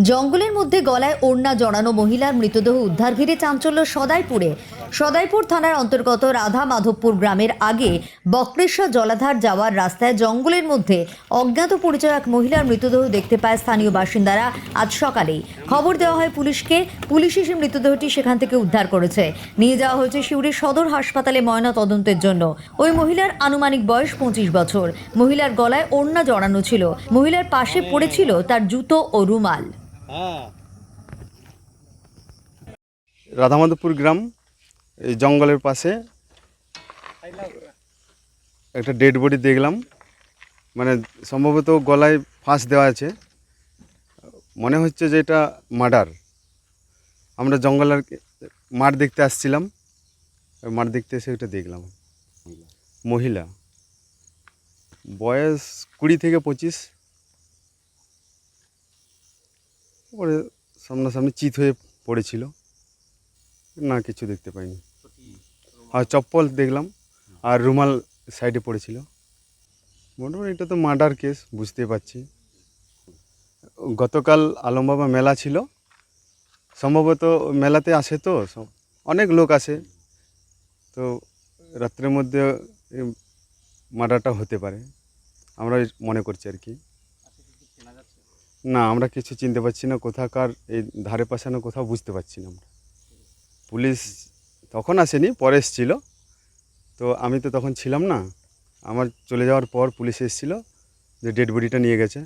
জঙ্গলের মধ্যে গলায় ওড়না জড়ানো মহিলার মৃতদেহ উদ্ধার ঘিরে চাঞ্চল্য সদাইপুরে। সদাইপুর থানার অন্তর্গত রাধা মাধবপুর গ্রামের আগে বক্রেশ্বর জলাধার যাওয়ার রাস্তায় জঙ্গলের মধ্যে অজ্ঞাত পরিচয় এক মহিলার মৃতদেহ দেখতে পায় স্থানীয় বাসিন্দারা আজ সকালেই। খবর দেওয়া হয় পুলিশকে পুলিশ এসে মৃতদেহটি সেখান থেকে উদ্ধার করেছে। নিয়ে যাওয়া হয়েছে সিউড়ির সদর হাসপাতালে ময়না তদন্তের জন্য। ওই মহিলার আনুমানিক বয়স পঁচিশ বছর। মহিলার গলায় ওড়না জড়ানো ছিল। মহিলার পাশে পড়েছিল তার জুতো ও রুমাল। রাধামাধবপুর গ্রাম, এই জঙ্গলের পাশে একটা ডেড বডি দেখলাম। মানে সম্ভবত গলায় ফাঁস দেওয়া আছে। মনে হচ্ছে যে এটা মার্ডার। আমরা জঙ্গলের মাঠ দেখতে আসছিলাম। মাঠ দেখতে এসে ওটা দেখলাম। মহিলা। বয়স কুড়ি থেকে পঁচিশ। পরে সামনাসামনি চিত হয়ে পড়েছিল। না, কিছু দেখতে পাইনি। আর চপ্পল দেখলাম, আর রুমাল সাইডে পড়েছিল। মোটামুটি এটা তো মার্ডার কেস বুঝতে পারছি। গতকাল আলমবাবা মেলা ছিল। সম্ভবত মেলাতে আসে তো অনেক লোক আসে। তো রাত্রের মধ্যে মার্ডারটা হতে পারে, আমরা মনে করছি আর কি। না, আমরা কিছু চিনতে পারছি না কোথাকার, এই ধারে পাশে না কোথাও বুঝতে পারছি না আমরা। পুলিশ তখন আসেনি, পরে এসেছিল। তো আমি তো তখন ছিলাম না। আমার চলে যাওয়ার পর পুলিশ এসেছিল যে ডেড বডিটা নিয়ে গেছে।